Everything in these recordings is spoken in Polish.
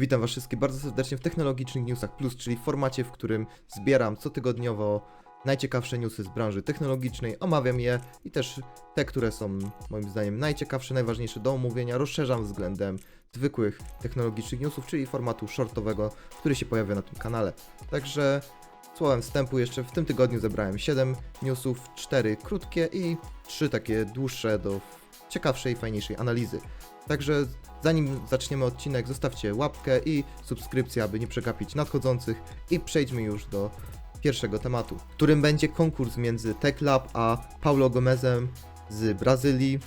Witam Was wszystkich bardzo serdecznie w Technologicznych Newsach Plus, czyli w formacie, w którym zbieram cotygodniowo najciekawsze newsy z branży technologicznej, omawiam je i też te, które są moim zdaniem najciekawsze, najważniejsze do omówienia, rozszerzam względem zwykłych technologicznych newsów, czyli formatu shortowego, który się pojawia na tym kanale. Także słowem wstępu jeszcze w tym tygodniu zebrałem 7 newsów, 4 krótkie i 3 takie dłuższe do ciekawszej, fajniejszej analizy. Także zanim zaczniemy odcinek, zostawcie łapkę i subskrypcję, aby nie przegapić nadchodzących i przejdźmy już do pierwszego tematu, którym będzie konkurs między TechLab a Paulo Gomezem z Brazylii.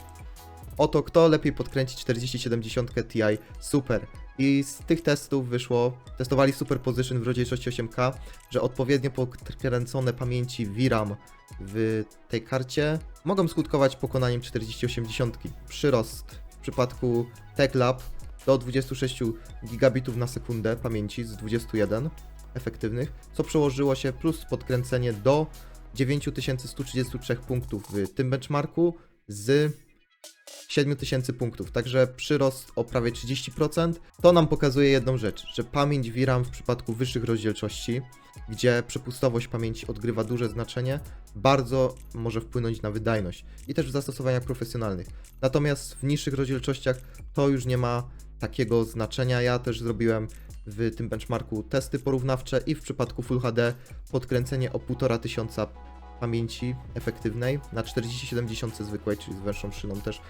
Oto kto lepiej podkręci 4070 Ti Super. I z tych testów wyszło, testowali Superposition w rozdzielczości 8K, że odpowiednio podkręcone pamięci VRAM w tej karcie mogą skutkować pokonaniem 4080. Przyrost w przypadku TechLab do 26 gigabitów na sekundę pamięci z 21 efektywnych, co przełożyło się plus podkręcenie do 9133 punktów w tym benchmarku z 7000 punktów, także przyrost o prawie 30%. To nam pokazuje jedną rzecz, że pamięć VRAM w przypadku wyższych rozdzielczości, gdzie przepustowość pamięci odgrywa duże znaczenie, bardzo może wpłynąć na wydajność i też w zastosowaniach profesjonalnych. Natomiast w niższych rozdzielczościach to już nie ma takiego znaczenia. Ja też zrobiłem w tym benchmarku testy porównawcze i w przypadku Full HD podkręcenie o 1500 pamięci efektywnej na 4070 zwykłej, czyli z węższą szyną też,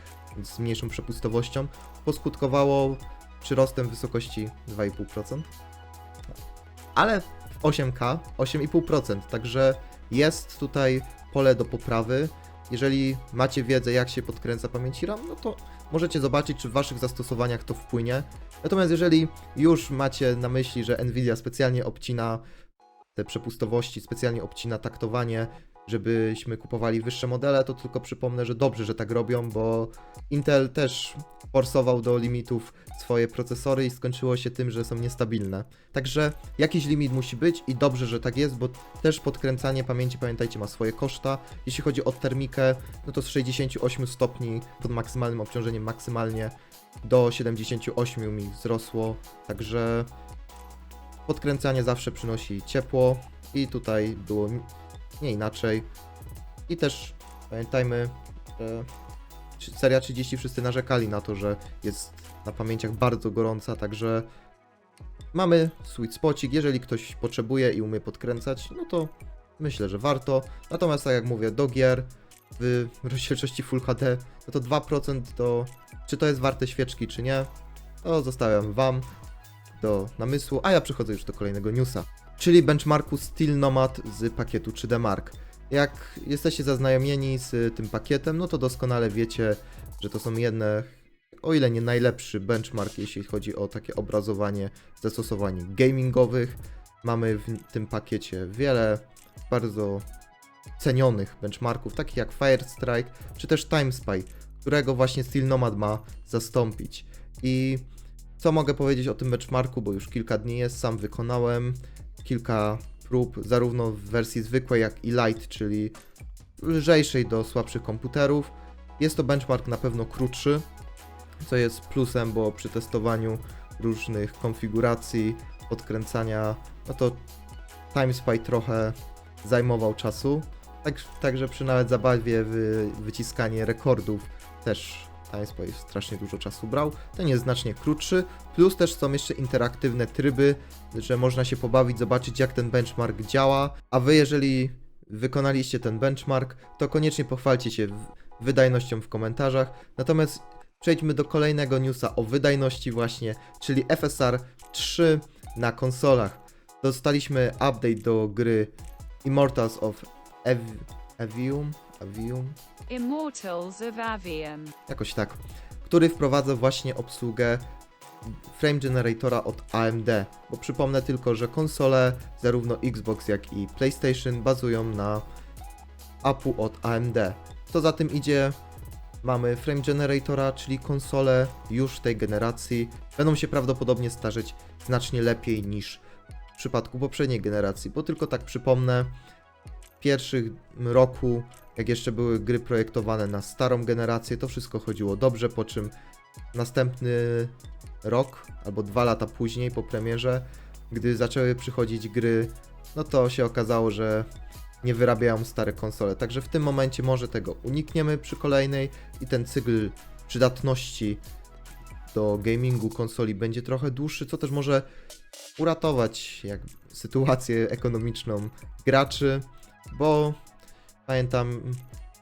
z mniejszą przepustowością, poskutkowało przyrostem wysokości 2,5%. Ale w 8K 8,5%, także jest tutaj pole do poprawy. Jeżeli macie wiedzę, jak się podkręca pamięci RAM, no to możecie zobaczyć, czy w waszych zastosowaniach to wpłynie. Natomiast jeżeli już macie na myśli, że Nvidia specjalnie obcina te przepustowości, specjalnie obcina taktowanie, żebyśmy kupowali wyższe modele, to tylko przypomnę, że dobrze, że tak robią, bo Intel też forsował do limitów swoje procesory i skończyło się tym, że są niestabilne. Także jakiś limit musi być i dobrze, że tak jest, bo też podkręcanie pamięci, pamiętajcie, ma swoje koszta. Jeśli chodzi o termikę, no to z 68 stopni pod maksymalnym obciążeniem maksymalnie do 78 mi wzrosło, także podkręcanie zawsze przynosi ciepło i tutaj było nie inaczej. I też pamiętajmy, że seria 30 wszyscy narzekali na to, że jest na pamięciach bardzo gorąca, także mamy sweet spocik. Jeżeli ktoś potrzebuje i umie podkręcać, no to myślę, że warto. Natomiast tak jak mówię, do gier w rozdzielczości Full HD, no to 2% to czy to jest warte świeczki, czy nie, to zostawiam Wam do namysłu, a ja przechodzę już do kolejnego newsa, czyli benchmarku Steel Nomad z pakietu 3D Mark. Jak jesteście zaznajomieni z tym pakietem, no to doskonale wiecie, że to są jedne, o ile nie najlepszy benchmark, jeśli chodzi o takie obrazowanie zastosowań gamingowych. Mamy w tym pakiecie wiele bardzo cenionych benchmarków, takich jak Firestrike czy też TimeSpy, którego właśnie Steel Nomad ma zastąpić. I co mogę powiedzieć o tym benchmarku, bo już kilka dni jest, sam wykonałem kilka prób, zarówno w wersji zwykłej, jak i light, czyli lżejszej do słabszych komputerów. Jest to benchmark na pewno krótszy, co jest plusem, bo przy testowaniu różnych konfiguracji, podkręcania, no to TimeSpy trochę zajmował czasu. Tak, także przy nawet zabawie w wyciskanie rekordów też TimeSpy strasznie dużo czasu brał. Ten jest znacznie krótszy, plus też są jeszcze interaktywne tryby, że można się pobawić, zobaczyć jak ten benchmark działa, a wy jeżeli wykonaliście ten benchmark, to koniecznie pochwalcie się wydajnością w komentarzach. Natomiast przejdźmy do kolejnego newsa o wydajności właśnie, czyli FSR 3 na konsolach. Dostaliśmy update do gry Immortals of Ev- Evium, Immortals of Avium. jakoś tak, który wprowadza właśnie obsługę frame generatora od AMD, bo przypomnę tylko, że konsole zarówno Xbox jak i PlayStation bazują na APU od AMD. Co za tym idzie, mamy frame generatora, czyli konsole już tej generacji będą się prawdopodobnie starzeć znacznie lepiej niż w przypadku poprzedniej generacji, bo tylko tak przypomnę, pierwszych roku, jak jeszcze były gry projektowane na starą generację, to wszystko chodziło dobrze, po czym następny rok albo dwa lata później po premierze, gdy zaczęły przychodzić gry, no to się okazało, że nie wyrabiają stare konsole. Także w tym momencie może tego unikniemy przy kolejnej i ten cykl przydatności do gamingu konsoli będzie trochę dłuższy, co też może uratować jak, sytuację ekonomiczną graczy, bo pamiętam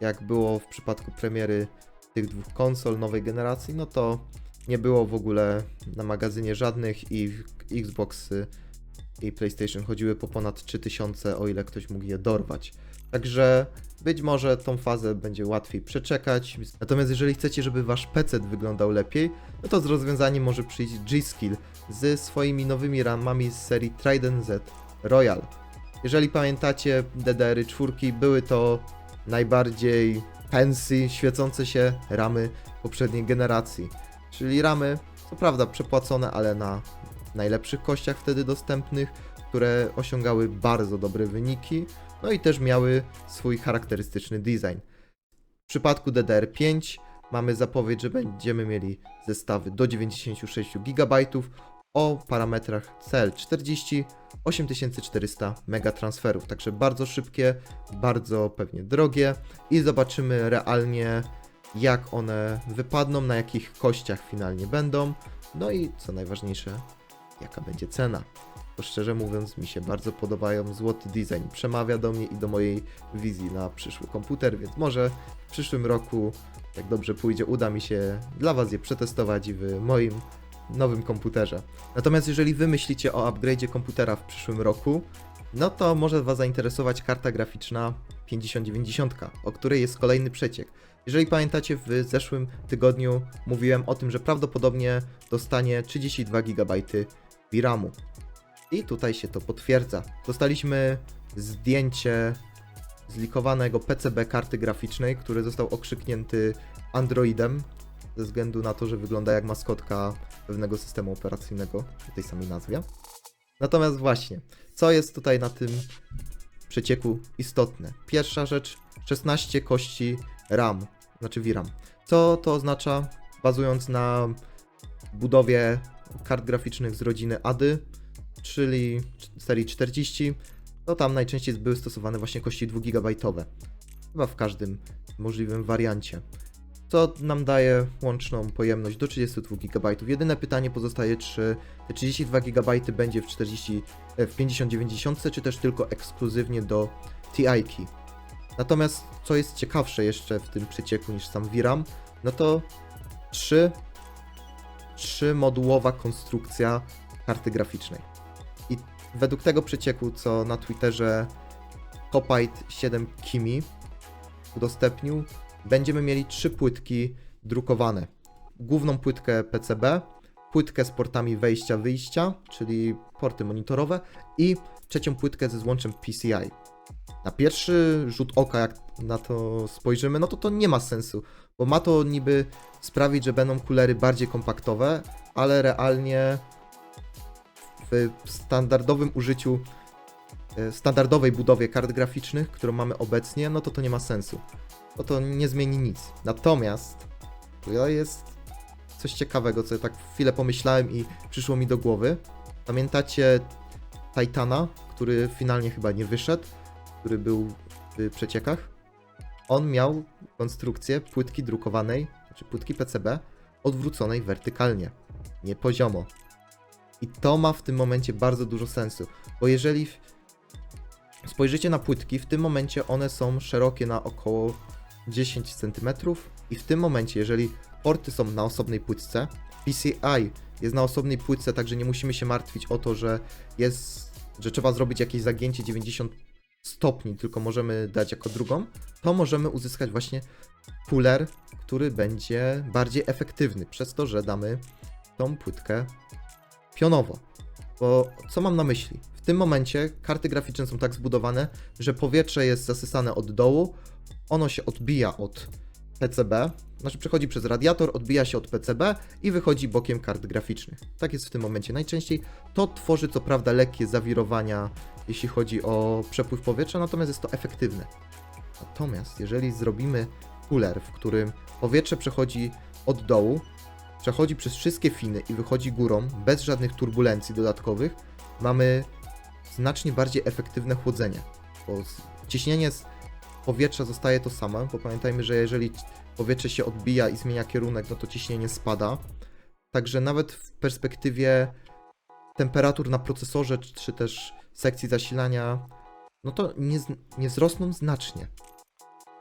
jak było w przypadku premiery tych dwóch konsol nowej generacji, no to nie było w ogóle na magazynie żadnych i Xboxy i PlayStation chodziły po ponad 3000, o ile ktoś mógł je dorwać. Także być może tą fazę będzie łatwiej przeczekać. Natomiast jeżeli chcecie, żeby wasz PC wyglądał lepiej, no to z rozwiązaniem może przyjść G-Skill ze swoimi nowymi ramami z serii Trident Z Royal. Jeżeli pamiętacie DDR-y czwórki, były to najbardziej fancy, świecące się ramy poprzedniej generacji. Czyli ramy, co prawda przepłacone, ale na najlepszych kościach wtedy dostępnych, które osiągały bardzo dobre wyniki, no i też miały swój charakterystyczny design. W przypadku DDR5 mamy zapowiedź, że będziemy mieli zestawy do 96 GB o parametrach CL40 8400 megatransferów, także bardzo szybkie, bardzo pewnie drogie i zobaczymy realnie jak one wypadną, na jakich kościach finalnie będą, no i co najważniejsze, jaka będzie cena. Bo szczerze mówiąc, mi się bardzo podobają. Złoty design przemawia do mnie i do mojej wizji na przyszły komputer, więc może w przyszłym roku, jak dobrze pójdzie, uda mi się dla Was je przetestować w moim nowym komputerze. Natomiast jeżeli Wy myślicie o upgrade'zie komputera w przyszłym roku, no to może Was zainteresować karta graficzna 5090, o której jest kolejny przeciek. Jeżeli pamiętacie, w zeszłym tygodniu mówiłem o tym, że prawdopodobnie dostanie 32 GB VRAMu. I tutaj się to potwierdza. Dostaliśmy zdjęcie zlikowanego PCB karty graficznej, który został okrzyknięty Androidem, ze względu na to, że wygląda jak maskotka pewnego systemu operacyjnego o tej samej nazwie. Natomiast właśnie, co jest tutaj na tym przecieku istotne? Pierwsza rzecz, 16 kości RAM, znaczy VRAM. Co to oznacza? Bazując na budowie kart graficznych z rodziny ADY, czyli serii 40, to tam najczęściej były stosowane właśnie kości 2 GB. Chyba w każdym możliwym wariancie. Co nam daje łączną pojemność do 32 GB. Jedyne pytanie pozostaje, czy te 32 GB będzie w 40, e, w 5090, czy też tylko ekskluzywnie do TI-ki. Natomiast co jest ciekawsze jeszcze w tym przecieku niż sam VRAM, no to 3, 3 modułowa konstrukcja karty graficznej. I według tego przecieku, co na Twitterze Copite 7 Kimi udostępnił, będziemy mieli trzy płytki drukowane. Główną płytkę PCB, płytkę z portami wejścia-wyjścia, czyli porty monitorowe i trzecią płytkę ze złączem PCI. Na pierwszy rzut oka, jak na to spojrzymy, no to to nie ma sensu, bo ma to niby sprawić, że będą kulery bardziej kompaktowe, ale realnie w standardowym użyciu, e, standardowej budowie kart graficznych, którą mamy obecnie, no to to nie ma sensu. Bo to nie zmieni nic. Natomiast to jest coś ciekawego, co tak chwilę pomyślałem i przyszło mi do głowy. Pamiętacie Titana, który finalnie chyba nie wyszedł, który był w przeciekach? On miał konstrukcję płytki drukowanej, znaczy płytki PCB, odwróconej wertykalnie, nie poziomo. I to ma w tym momencie bardzo dużo sensu, bo jeżeli spojrzycie na płytki, w tym momencie one są szerokie na około 10 cm i w tym momencie, jeżeli porty są na osobnej płytce, PCI jest na osobnej płytce, także nie musimy się martwić o to, że jest, że trzeba zrobić jakieś zagięcie 90 stopni, tylko możemy dać jako drugą, to możemy uzyskać właśnie puller, który będzie bardziej efektywny, przez to, że damy tą płytkę pionowo. Bo co mam na myśli? W tym momencie karty graficzne są tak zbudowane, że powietrze jest zasysane od dołu, ono się odbija od PCB, znaczy przechodzi przez radiator, odbija się od PCB i wychodzi bokiem kart graficznych. Tak jest w tym momencie najczęściej. To tworzy co prawda lekkie zawirowania, jeśli chodzi o przepływ powietrza, natomiast jest to efektywne. Natomiast jeżeli zrobimy cooler, w którym powietrze przechodzi od dołu, przechodzi przez wszystkie finy i wychodzi górą, bez żadnych turbulencji dodatkowych, mamy znacznie bardziej efektywne chłodzenie. Bo ciśnienie z powietrza zostaje to samo, bo pamiętajmy, że jeżeli powietrze się odbija i zmienia kierunek, no to ciśnienie spada. Także nawet w perspektywie temperatur na procesorze, czy, też sekcji zasilania, no to nie, nie wzrosną znacznie,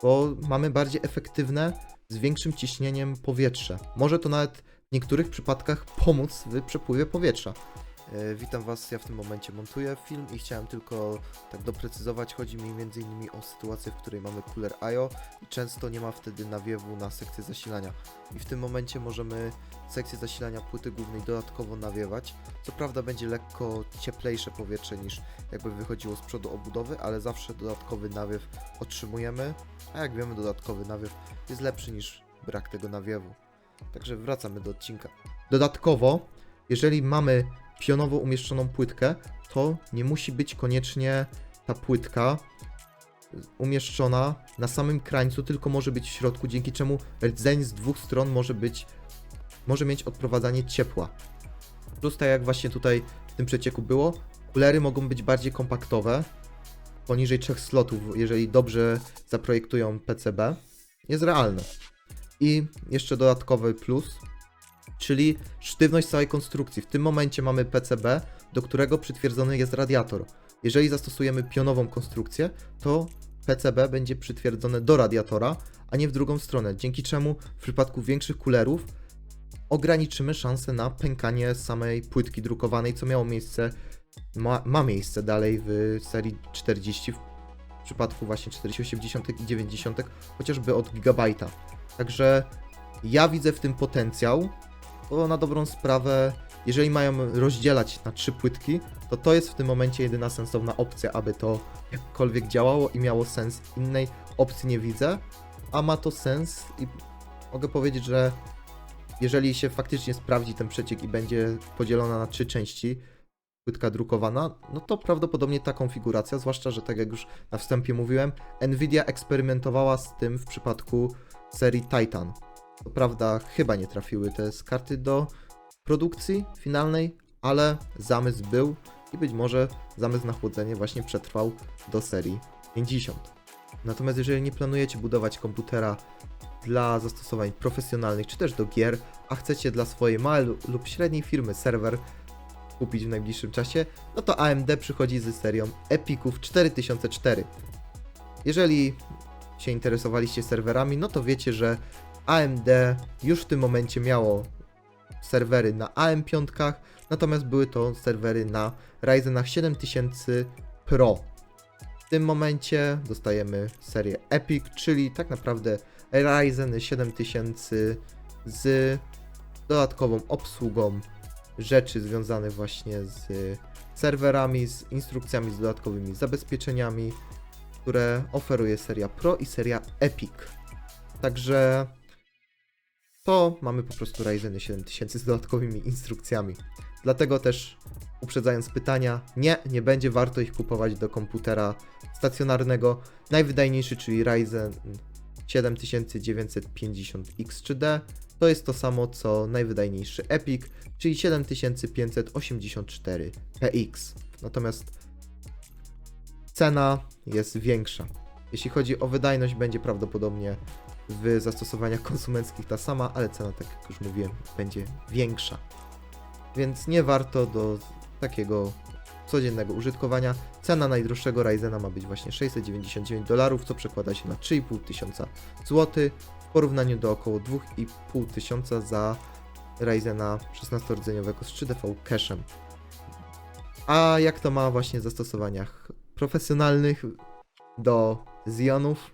bo mamy bardziej efektywne, z większym ciśnieniem powietrze. Może to nawet w niektórych przypadkach pomóc w przepływie powietrza. E, Witam Was, ja w tym momencie montuję film i chciałem tylko tak doprecyzować. Chodzi mi m.in. o sytuację, w której mamy cooler IO i często nie ma wtedy nawiewu na sekcję zasilania. I w tym momencie możemy sekcję zasilania płyty głównej dodatkowo nawiewać. Co prawda będzie lekko cieplejsze powietrze niż jakby wychodziło z przodu obudowy, ale zawsze dodatkowy nawiew otrzymujemy, a jak wiemy dodatkowy nawiew jest lepszy niż brak tego nawiewu. Także wracamy do odcinka. Dodatkowo, jeżeli mamy pionowo umieszczoną płytkę, to nie musi być koniecznie ta płytka umieszczona na samym krańcu, tylko może być w środku, dzięki czemu rdzeń z dwóch stron może być, może mieć odprowadzanie ciepła. Plus tak jak właśnie tutaj w tym przecieku było, kulery mogą być bardziej kompaktowe, poniżej trzech slotów, jeżeli dobrze zaprojektują PCB, jest realne. I jeszcze dodatkowy plus, czyli sztywność całej konstrukcji. W tym momencie mamy PCB, do którego przytwierdzony jest radiator. Jeżeli zastosujemy pionową konstrukcję, to PCB będzie przytwierdzone do radiatora, a nie w drugą stronę, dzięki czemu w przypadku większych kulerów ograniczymy szanse na pękanie samej płytki drukowanej, co miało miejsce, ma, ma miejsce dalej w serii 40, w przypadku właśnie 40, 80 i 90, chociażby od gigabajta. Także ja widzę w tym potencjał, bo na dobrą sprawę, jeżeli mają rozdzielać na trzy płytki, to to jest w tym momencie jedyna sensowna opcja, aby to jakkolwiek działało i miało sens. Innej opcji nie widzę, a ma to sens i mogę powiedzieć, że jeżeli się faktycznie sprawdzi ten przeciek i będzie podzielona na trzy części, płytka drukowana, no to prawdopodobnie ta konfiguracja, zwłaszcza, że tak jak już na wstępie mówiłem, Nvidia eksperymentowała z tym w przypadku serii Titan. Co prawda chyba nie trafiły te karty do produkcji finalnej, ale zamysł był i być może zamysł na chłodzenie właśnie przetrwał do serii 50. Natomiast jeżeli nie planujecie budować komputera dla zastosowań profesjonalnych czy też do gier, a chcecie dla swojej małej lu- lub średniej firmy serwer kupić w najbliższym czasie, no to AMD przychodzi z serią Epiców 4004. Jeżeli się interesowaliście serwerami, no to wiecie, że AMD już w tym momencie miało serwery na AM5, natomiast były to serwery na Ryzenach 7000 Pro. W tym momencie dostajemy serię Epic, czyli tak naprawdę Ryzen 7000 z dodatkową obsługą rzeczy związanych właśnie z serwerami, z instrukcjami, z dodatkowymi zabezpieczeniami, które oferuje seria Pro i seria Epic. Także to mamy po prostu Ryzeny 7000 z dodatkowymi instrukcjami. Dlatego też uprzedzając pytania, nie, nie będzie warto ich kupować do komputera stacjonarnego. Najwydajniejszy, czyli Ryzen 7950X3D, to jest to samo co najwydajniejszy Epic, czyli 7584PX. Natomiast cena jest większa. Jeśli chodzi o wydajność, będzie prawdopodobnie w zastosowaniach konsumenckich ta sama, ale cena, tak jak już mówiłem, będzie większa. Więc nie warto do takiego codziennego użytkowania. Cena najdroższego Ryzena ma być właśnie 699 dolarów, co przekłada się na 3,5 tysiąca złotych w porównaniu do około 2,5 tysiąca za Ryzena 16-rdzeniowego z 3DV cache'em. A jak to ma właśnie w zastosowaniach profesjonalnych do Xeonów?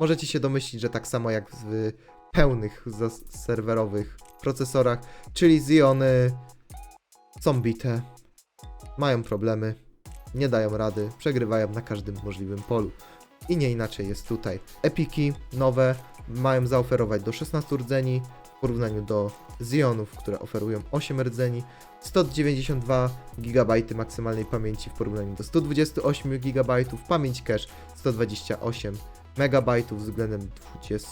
Możecie się domyślić, że tak samo jak w pełnych serwerowych procesorach, czyli Xeony są bite, mają problemy, nie dają rady, przegrywają na każdym możliwym polu. I nie inaczej jest tutaj. Epiki nowe mają zaoferować do 16 rdzeni w porównaniu do Xeonów, które oferują 8 rdzeni, 192 GB maksymalnej pamięci w porównaniu do 128 GB, pamięć cache 128 MB względem 20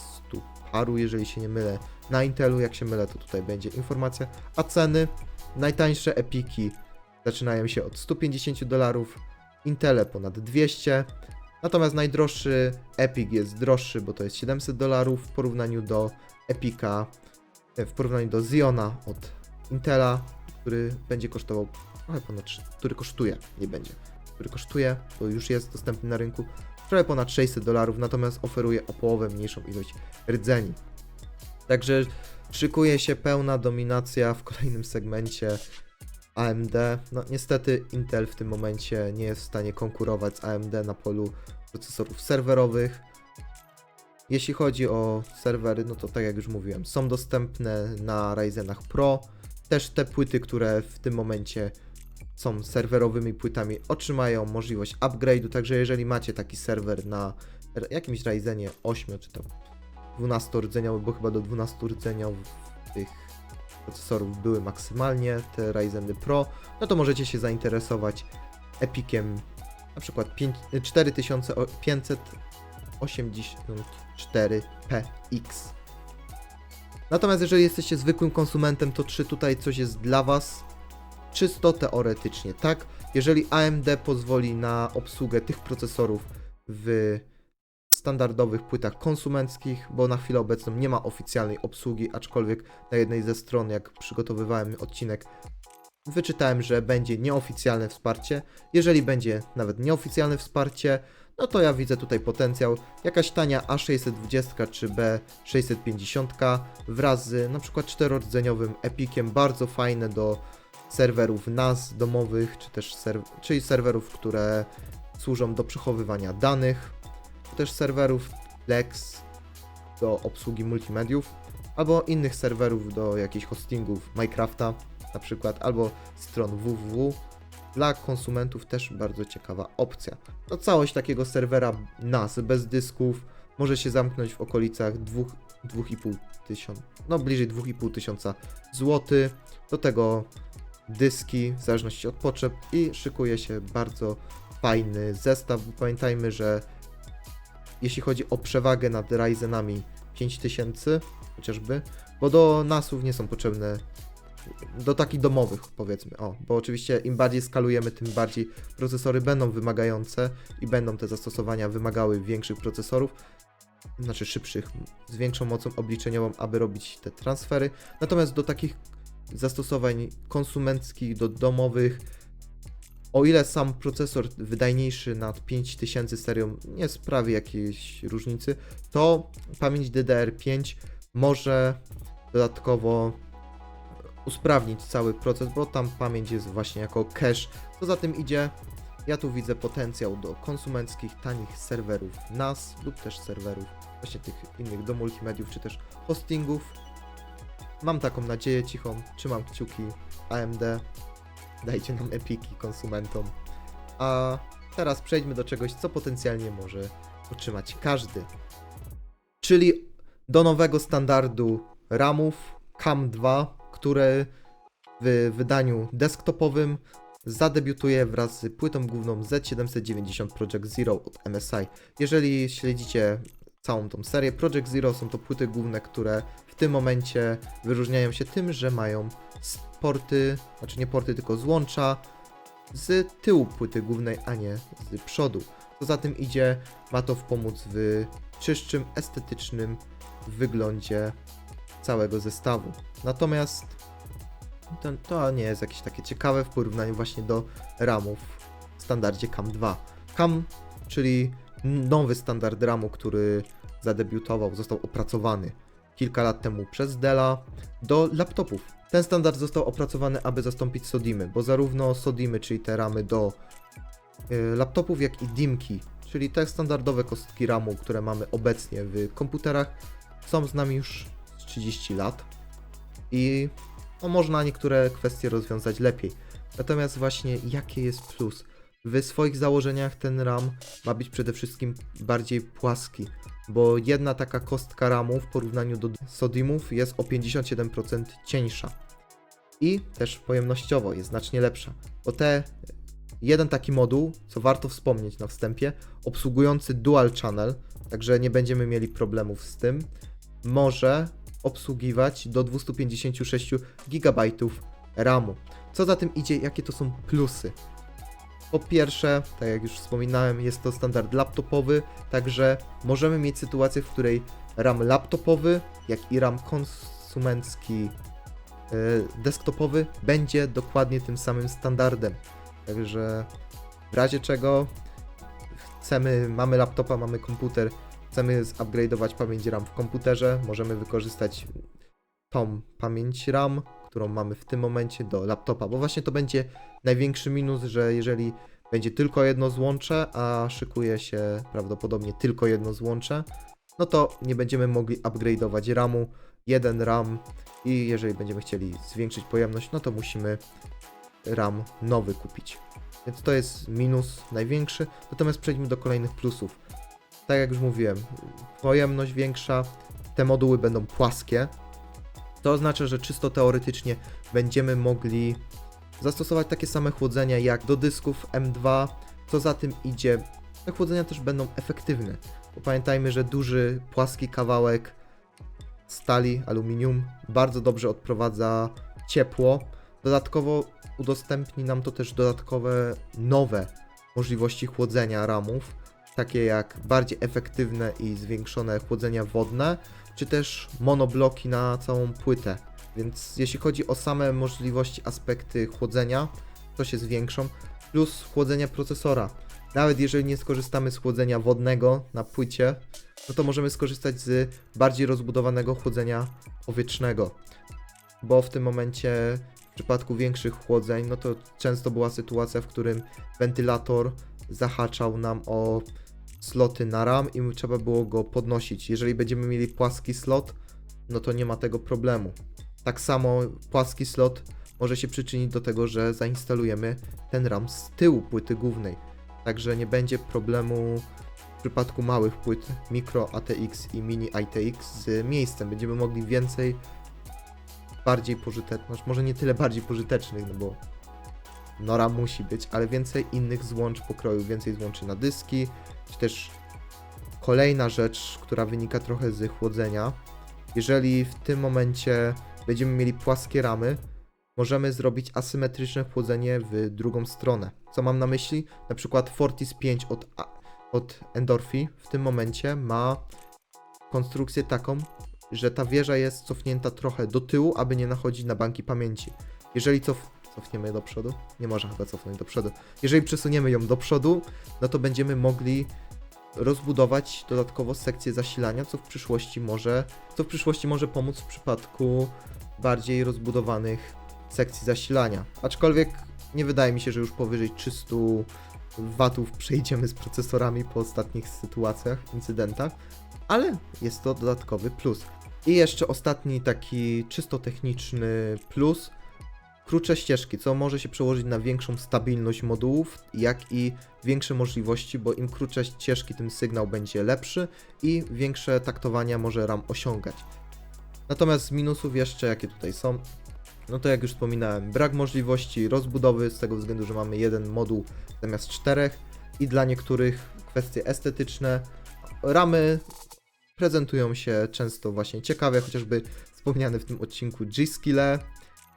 paru, jeżeli się nie mylę. Na Intelu, jak się mylę, to tutaj będzie informacja. A ceny? Najtańsze Epiki zaczynają się od 150 dolarów, Intele ponad 200, natomiast najdroższy Epic jest droższy, bo to jest 700 dolarów w porównaniu do Epika, e, w porównaniu do Ziona od Intela, który będzie kosztował trochę ponad, który kosztuje, nie będzie, który kosztuje, bo już jest dostępny na rynku, trochę ponad 600 dolarów, natomiast oferuje o połowę mniejszą ilość rdzeni. Także szykuje się pełna dominacja w kolejnym segmencie AMD. No niestety Intel w tym momencie nie jest w stanie konkurować z AMD na polu procesorów serwerowych. Jeśli chodzi o serwery, no to tak jak już mówiłem, są dostępne na Ryzenach Pro. Też te płyty, które w tym momencie są serwerowymi płytami, otrzymają możliwość upgrade'u, także jeżeli macie taki serwer na jakimś Ryzenie 8 czy tam 12-rdzeniowy, bo chyba do 12-rdzeniowych tych procesorów były maksymalnie, te Ryzeny Pro, no to możecie się zainteresować Epiciem na przykład 5 4584PX. Natomiast jeżeli jesteście zwykłym konsumentem, to czy tutaj coś jest dla Was? Czysto teoretycznie, tak? Jeżeli AMD pozwoli na obsługę tych procesorów w standardowych płytach konsumenckich, bo na chwilę obecną nie ma oficjalnej obsługi, aczkolwiek na jednej ze stron, jak przygotowywałem odcinek, wyczytałem, że będzie nieoficjalne wsparcie. Jeżeli będzie nawet nieoficjalne wsparcie, no to ja widzę tutaj potencjał. Jakaś tania A620 czy B650 wraz z na przykład czterordzeniowym Epiciem, bardzo fajne do serwerów NAS domowych, czy też serw- czyli serwerów, które służą do przechowywania danych, czy też serwerów Lex do obsługi multimediów, albo innych serwerów do jakichś hostingów Minecrafta na przykład, albo stron www. Dla konsumentów też bardzo ciekawa opcja. No całość takiego serwera NAS bez dysków może się zamknąć w okolicach 2,5 tysiąca, no bliżej 2,5 tysiąca. Do tego dyski w zależności od potrzeb i szykuje się bardzo fajny zestaw. Pamiętajmy, że jeśli chodzi o przewagę nad Ryzenami 5000 chociażby, bo do NASów nie są potrzebne do takich domowych powiedzmy, o, bo oczywiście im bardziej skalujemy, tym bardziej procesory będą wymagające i będą te zastosowania wymagały większych procesorów, znaczy szybszych, z większą mocą obliczeniową, aby robić te transfery. Natomiast do takich zastosowań konsumenckich, do domowych, o ile sam procesor wydajniejszy nad 5000 serią nie sprawi jakiejś różnicy, to pamięć DDR5 może dodatkowo usprawnić cały proces, bo tam pamięć jest właśnie jako cache. Co za tym idzie, ja tu widzę potencjał do konsumenckich, tanich serwerów NAS lub też serwerów właśnie tych innych do multimediów czy też hostingów. Mam taką nadzieję cichą, trzymam kciuki AMD, dajcie nam epiki konsumentom. A teraz przejdźmy do czegoś, co potencjalnie może otrzymać każdy. Czyli do nowego standardu RAMów CAM2, które w wydaniu desktopowym zadebiutuje wraz z płytą główną Z790 Project Zero od MSI. Jeżeli śledzicie całą tą serię, Project Zero są to płyty główne, które w tym momencie wyróżniają się tym, że mają porty, znaczy nie porty, tylko złącza z tyłu płyty głównej, a nie z przodu. Co za tym idzie, ma to pomóc w czystszym, estetycznym wyglądzie całego zestawu. Natomiast to, to nie jest jakieś takie ciekawe w porównaniu właśnie do RAMów w standardzie CAM2. CAM, czyli nowy standard RAMu, który zadebiutował, został opracowany kilka lat temu przez Della do laptopów. Ten standard został opracowany, aby zastąpić SODIMy, bo zarówno SODIMy, czyli te ramy do y, laptopów, jak i DIMki, czyli te standardowe kostki RAMu, które mamy obecnie w komputerach, są z nami już z 30 lat i no, można niektóre kwestie rozwiązać lepiej. Natomiast właśnie jaki jest plus? W swoich założeniach ten RAM ma być przede wszystkim bardziej płaski, bo jedna taka kostka RAMu w porównaniu do SODIMów jest o 57% cieńsza. I też pojemnościowo jest znacznie lepsza, bo te jeden taki moduł, co warto wspomnieć na wstępie, obsługujący dual channel, także nie będziemy mieli problemów z tym, może obsługiwać do 256 GB RAMu. Co za tym idzie, jakie to są plusy? Po pierwsze, tak jak już wspominałem, jest to standard laptopowy, także możemy mieć sytuację, w której RAM laptopowy, jak i RAM konsumencki e, desktopowy będzie dokładnie tym samym standardem. Także w razie czego chcemy, mamy laptopa, mamy komputer, chcemy zupgrade'ować pamięć RAM w komputerze, możemy wykorzystać tą pamięć RAM, którą mamy w tym momencie do laptopa, bo właśnie to będzie największy minus, że jeżeli będzie tylko jedno złącze, a szykuje się prawdopodobnie tylko jedno złącze, no to nie będziemy mogli upgrade'ować RAMu, jeden RAM i jeżeli będziemy chcieli zwiększyć pojemność, no to musimy RAM nowy kupić. Więc to jest minus największy, natomiast przejdźmy do kolejnych plusów. Tak jak już mówiłem, pojemność większa, te moduły będą płaskie. To oznacza, że czysto teoretycznie będziemy mogli zastosować takie same chłodzenia jak do dysków M2. Co za tym idzie, te chłodzenia też będą efektywne. Bo pamiętajmy, że duży, płaski kawałek stali, aluminium bardzo dobrze odprowadza ciepło. Dodatkowo udostępni nam to też dodatkowe nowe możliwości chłodzenia ramów, takie jak bardziej efektywne i zwiększone chłodzenia wodne, czy też monobloki na całą płytę. Więc jeśli chodzi o same możliwości, aspekty chłodzenia, to się zwiększą, plus chłodzenia procesora. Nawet jeżeli nie skorzystamy z chłodzenia wodnego na płycie, no to możemy skorzystać z bardziej rozbudowanego chłodzenia powietrznego. Bo w tym momencie w przypadku większych chłodzeń, no to często była sytuacja, w którym wentylator zahaczał nam o sloty na RAM i trzeba było go podnosić. Jeżeli będziemy mieli płaski slot, no to nie ma tego problemu. Tak samo płaski slot może się przyczynić do tego, że zainstalujemy ten RAM z tyłu płyty głównej. Także nie będzie problemu w przypadku małych płyt Micro ATX i Mini ITX z miejscem. Będziemy mogli więcej bardziej pożytecznych, może nie tyle bardziej pożytecznych, no bo Nora musi być, ale więcej innych złącz pokroju, więcej złączy na dyski, czy też kolejna rzecz, która wynika trochę z chłodzenia. Jeżeli w tym momencie będziemy mieli płaskie ramy, możemy zrobić asymetryczne chłodzenie w drugą stronę. Co mam na myśli? Na przykład Fortis 5 od, od Endorphi w tym momencie ma konstrukcję taką, że ta wieża jest cofnięta trochę do tyłu, aby nie nachodzić na banki pamięci. Jeżeli cof cofniemy do przodu, nie można chyba cofnąć do przodu. Jeżeli przesuniemy ją do przodu, no to będziemy mogli rozbudować dodatkowo sekcję zasilania, co w przyszłości może, co w przyszłości może pomóc w przypadku bardziej rozbudowanych sekcji zasilania. Aczkolwiek nie wydaje mi się, że już powyżej 300 watów przejdziemy z procesorami po ostatnich sytuacjach, incydentach, ale jest to dodatkowy plus. I jeszcze ostatni taki czysto techniczny plus. Krótsze ścieżki, co może się przełożyć na większą stabilność modułów, jak i większe możliwości, bo im krótsze ścieżki, tym sygnał będzie lepszy i większe taktowania może RAM osiągać. Natomiast z minusów jeszcze, jakie tutaj są, no to jak już wspominałem, brak możliwości rozbudowy z tego względu, że mamy jeden moduł zamiast czterech i dla niektórych kwestie estetyczne. Ramy prezentują się często właśnie ciekawie, chociażby wspomniane w tym odcinku G-Skille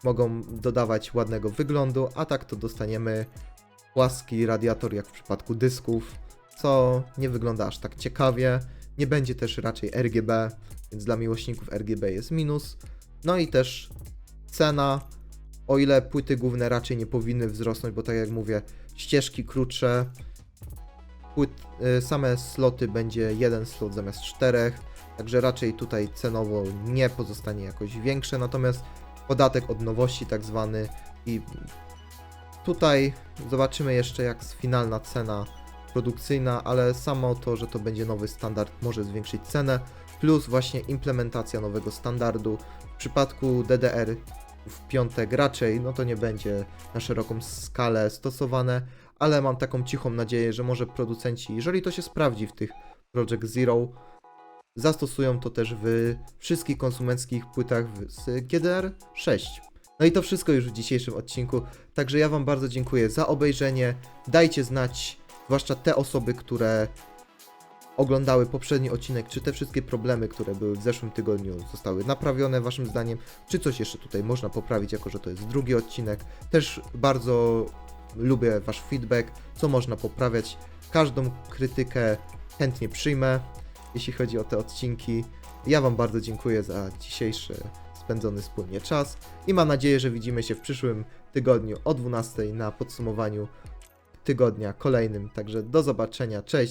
mogą dodawać ładnego wyglądu, a tak to dostaniemy płaski radiator jak w przypadku dysków, co nie wygląda aż tak ciekawie. Nie będzie też raczej RGB, więc dla miłośników RGB jest minus. No i też cena, o ile płyty główne raczej nie powinny wzrosnąć, bo tak jak mówię, ścieżki krótsze, płyt, y, same sloty będzie jeden slot zamiast czterech, także raczej tutaj cenowo nie pozostanie jakoś większe, natomiast podatek od nowości tak zwany i tutaj zobaczymy jeszcze jak finalna cena produkcyjna, ale samo to, że to będzie nowy standard może zwiększyć cenę, plus właśnie implementacja nowego standardu. W przypadku DDR w piątek raczej, no to nie będzie na szeroką skalę stosowane, ale mam taką cichą nadzieję, że może producenci, jeżeli to się sprawdzi w tych Project Zero, zastosują to też w wszystkich konsumenckich płytach z GDR6. No i to wszystko już w dzisiejszym odcinku, także ja Wam bardzo dziękuję za obejrzenie. Dajcie znać, zwłaszcza te osoby, które oglądały poprzedni odcinek, czy te wszystkie problemy, które były w zeszłym tygodniu zostały naprawione waszym zdaniem, czy coś jeszcze tutaj można poprawić, jako że to jest drugi odcinek. Też bardzo lubię wasz feedback, co można poprawiać. Każdą krytykę chętnie przyjmę, jeśli chodzi o te odcinki. Ja wam bardzo dziękuję za dzisiejszy spędzony wspólnie czas i mam nadzieję, że widzimy się w przyszłym tygodniu o 12 na podsumowaniu tygodnia kolejnym. Także do zobaczenia, cześć.